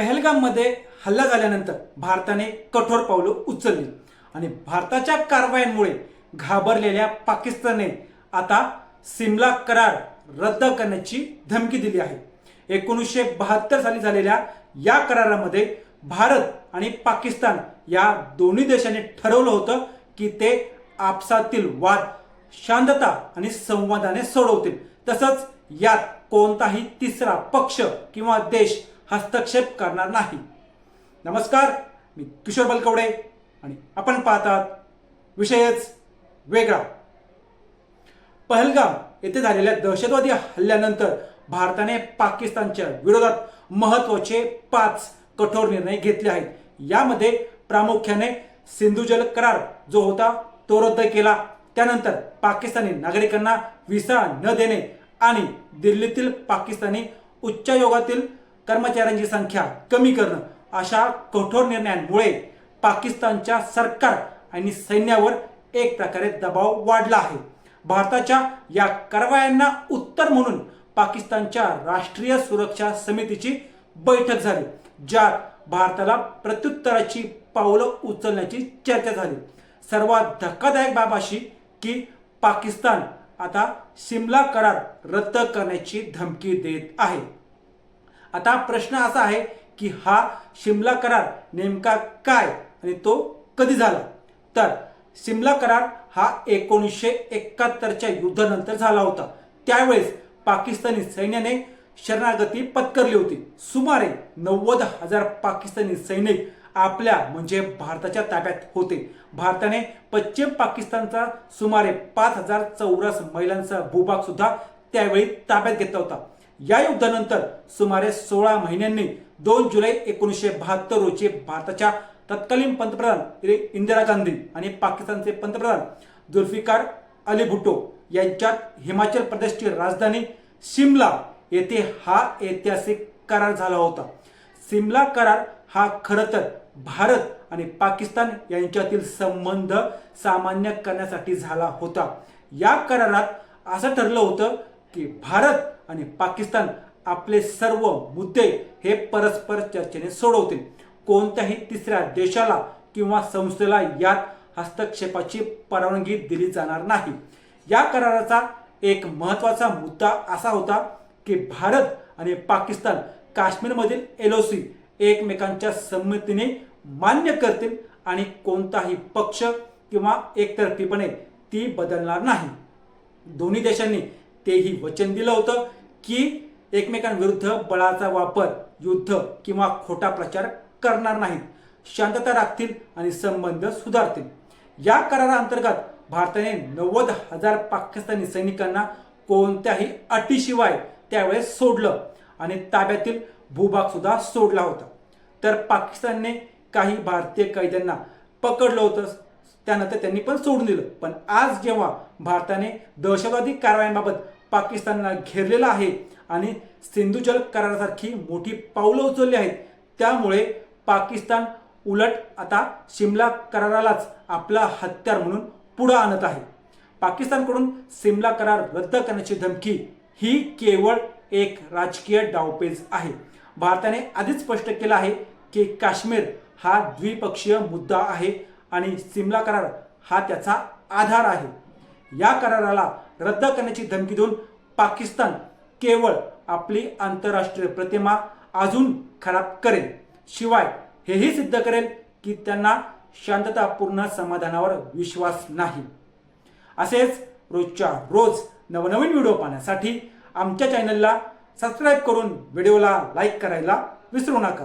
पहलगाममध्ये हल्ला झाल्यानंतर भारताने कठोर पावलं उचलली. आणि भारताच्या कारवायांमुळे घाबरलेल्या पाकिस्तानने आता सिमला करार रद्द करण्याची धमकी दिली आहे. एकोणीसशे बहात्तर साली झालेल्या या करारामध्ये भारत आणि पाकिस्तान या दोन्ही देशांनी ठरवलं होतं की ते आपसातील वाद शांतता आणि संवादाने सोडवतील. तसंच यात कोणताही तिसरा पक्ष किंवा देश हस्तक्षेप करणार नाही. नमस्कार मी किशोर बलकवडे आणि आपण पाहतात विषयच वेगळा. पहलगाम येथे झालेल्या दहशतवादी हल्ल्यानंतर भारताने पाकिस्तानच्या विरोधात महत्त्वाचे पाच कठोर निर्णय घेतले आहेत. यामध्ये प्रामुख्याने सिंधू जल करार जो होता तो रद्द केला. त्यानंतर पाकिस्तानी नागरिकांना व्हिसा न देणे आणि दिल्लीतील पाकिस्तानी उच्चायोगातील कर्मचाऱ्यांची संख्या कमी करणं अशा कठोर निर्णयांमुळे पाकिस्तानच्या सरकार आणि सैन्यावर एक प्रकारे दबाव वाढला आहे. भारताच्या या कारवायांना उत्तर म्हणून पाकिस्तानच्या राष्ट्रीय सुरक्षा समितीची बैठक झाली ज्यात भारताला प्रत्युत्तराची पावलं उचलण्याची चर्चा झाली. सर्वात धक्कादायक बाब अशी की पाकिस्तान आता शिमला करार रद्द करण्याची धमकी देत आहे. आता प्रश्न असा आहे की हा शिमला करार नेमका काय आणि तो कधी झाला? तर शिमला करार हा एकोणीसशे एकाहत्तरच्या युद्धानंतर झाला होता. त्यावेळेस पाकिस्तानी सैन्याने शरणागती पत्करली होती. सुमारे नव्वद हजार पाकिस्तानी सैनिक आपल्या म्हणजे भारताच्या ताब्यात होते. भारताने पश्चिम पाकिस्तानचा सुमारे पाच हजार चौरस मैलांचा भूभाग सुद्धा त्यावेळी ताब्यात घेतला होता. या युद्धानंतर सुमारे सोळा महिन्यांनी दोन जुलै एकोणीसशे बहात्तर रोजी भारताच्या तत्कालीन पंतप्रधान इंदिरा गांधी आणि पाकिस्तानचे पंतप्रधान जुल्फिकार अली भुट्टो यांच्यात हिमाचल प्रदेशची राजधानी शिमला येथे हा ऐतिहासिक करार झाला होता. सिमला करार हा खरं तर भारत आणि पाकिस्तान यांच्यातील संबंध सामान्य करण्यासाठी झाला होता. या करारात असं ठरलं होतं की भारत आणि पाकिस्तान आपले सर्व मुद्दे हे परस्पर चर्चेने सोडवतील. कोणत्याही तिसऱ्या देशाला किंवा संस्थेला यात हस्तक्षेपाची परवानगी दिली जाणार नाही. या कराराचा एक महत्त्वाचा मुद्दा असा होता की भारत आणि पाकिस्तान काश्मीरमधील एलओसी एकमेकांच्या संमतीने मान्य करतील आणि कोणताही पक्ष किंवा एकतर्फीपणे ती बदलणार नाही. दोन्ही देशांनी तेही वचन दिलं होतं. की एकमेकांविरुद्ध बळाचा वापर युद्ध किंवा खोटा प्रचार करणार नाहीत. शांतता राखतील आणि संबंध सुधारतील. या कराराअंतर्गत भारताने नव्वद हजार पाकिस्तानी सैनिकांना कोणत्याही अटीशिवाय त्यावेळेस सोडलं आणि ताब्यातील भूभाग सुद्धा सोडला होता. तर पाकिस्तानने काही भारतीय कैद्यांना पकडलं होतं. त्यानंतर त्यांनी पण सोडून दिलं. पण आज जेव्हा भारताने दहशतवादी कारवायांबाबत पाकिस्तानला घेरलेलं आहे आणि सिंधुजल करारासारखी मोठी पावलं उचलली आहेत. त्यामुळे पाकिस्तान उलट आता शिमला करारालाच आपला हत्यार म्हणून पुढं आणत आहे. पाकिस्तानकडून सिमला करार रद्द करण्याची धमकी ही केवळ एक राजकीय डावपेच आहे. भारताने आधीच स्पष्ट केलं आहे की काश्मीर हा द्विपक्षीय मुद्दा आहे आणि सिमला करार हा त्याचा आधार आहे. या कराराला रद्द करण्याची धमकी देऊन पाकिस्तान केवळ आपली आंतरराष्ट्रीय प्रतिमा अजून खराब करेल. शिवाय हेही सिद्ध करेल की त्यांना शांततापूर्ण समाधानावर विश्वास नाही. असेच रोजच्या रोज नवनवीन व्हिडिओ पाहण्यासाठी आमच्या चॅनलला सबस्क्राईब करून व्हिडिओला लाईक करायला विसरू नका.